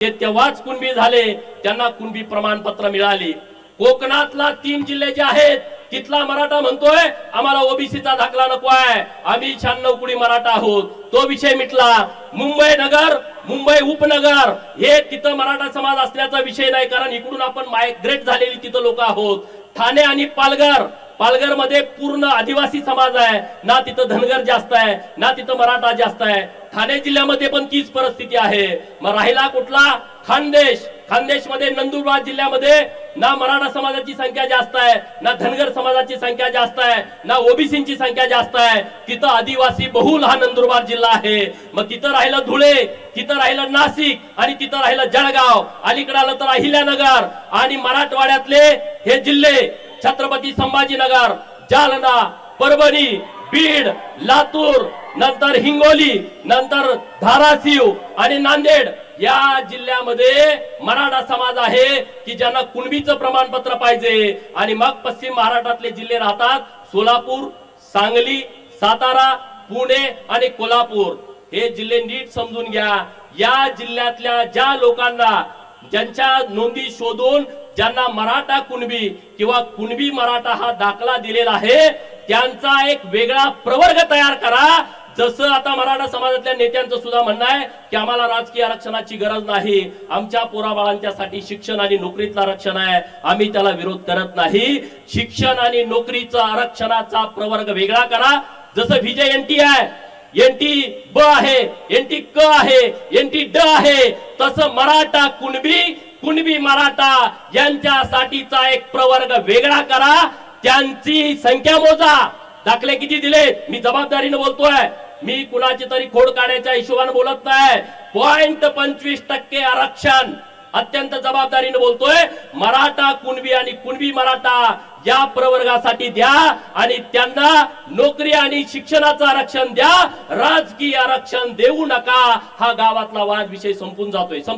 ते तेव्हाच कुणबी झाले त्यांना कुणबी प्रमाणपत्र मिळाली. कोकणातला तीन जिल्हे जे आहेत तिथला मराठा म्हणतोय आम्हाला ओबीसीचा दाखला नको आहे. आम्ही शहाण्णव कुडी मराठा आहोत. तो विषय मिटला. मुंबई नगर मुंबई उपनगर हे तिथं मराठा समाज असल्याचा विषय नाही कारण इकडून आपण मायग्रेट झालेली तिथं लोक आहोत. ठाणे आणि पालघर पालघरमध्ये पूर्ण आदिवासी समाज आहे. ना तिथं धनगर जास्त आहे ना तिथं मराठा जास्त आहे. ठाणे जिल्ह्यामध्ये पण तीच परिस्थिती आहे. मग राहिला कुठला? खानदेश. खानदेशमध्ये नंदुरबार जिल्ह्यामध्ये ना मराठा समाजाची संख्या जास्त आहे ना धनगर समाजाची संख्या जास्त आहे ना ओबीसीची संख्या जास्त आहे. तिथं आदिवासी बहुल हा नंदुरबार जिल्हा आहे. मग तिथं राहिलं धुळे तिथं राहिलं नाशिक आणि तिथं राहिलं जळगाव. अलीकडे आलं तर अहिल्यानगर आणि मराठवाड्यातले हे जिल्हे छत्रपती संभाजीनगर जालना परभणी बीड लातूर नंतर हिंगोली नंतर धाराशिव आणि नांदेड या जिल्ह्यामध्ये मराठा समाज आहे की ज्यांना कुणबीचं प्रमाणपत्र पाहिजे. आणि मग पश्चिम महाराष्ट्रातले जिल्हे राहतात सोलापूर सांगली सातारा पुणे आणि कोल्हापूर. हे जिल्हे नीट समजून घ्या. या जिल्ह्यातल्या ज्या लोकांना ज्यांच्या नोंदी शोधून ज्यांना मराठा कुणबी किंवा कुणबी मराठा हा दाखला दिलेला आहे त्यांचा एक वेगळा प्रवर्ग तयार करा. जसं आता मराठा समाजातल्या नेत्यांचं सुद्धा म्हणणं आहे की आम्हाला राजकीय आरक्षणाची गरज नाही आमच्या पोराबाळांच्यासाठी शिक्षण आणि नोकरीतलं आरक्षण आहे आम्ही त्याला विरोध करत नाही. शिक्षण आणि नोकरीचं आरक्षणाचा प्रवर्ग वेगळा करा. जसं विजय एनटी आहे एनटी ब आहे एनटी क आहे एनटी ड आहे तसं मराठा कुणबी कुणबी मराठा यांच्यासाठीचा एक प्रवर्ग वेगळा करा. त्यांची संख्या मोजा. दाखले किती दिले? मी जबाबदारीने बोलतोय. मी कुणाची तरी खोड काढायच्या हिशोबाने बोलत नाही. पॉइंट पंचवीस टक्के आरक्षण. अत्यंत जबाबदारीने बोलतोय. मराठा कुणबी आणि कुणबी मराठा या प्रवर्गासाठी द्या आणि त्यांना नोकरी आणि शिक्षणाचं आरक्षण द्या. राजकीय आरक्षण देऊ नका. हा गावातला वाद विषय संपून जातोय.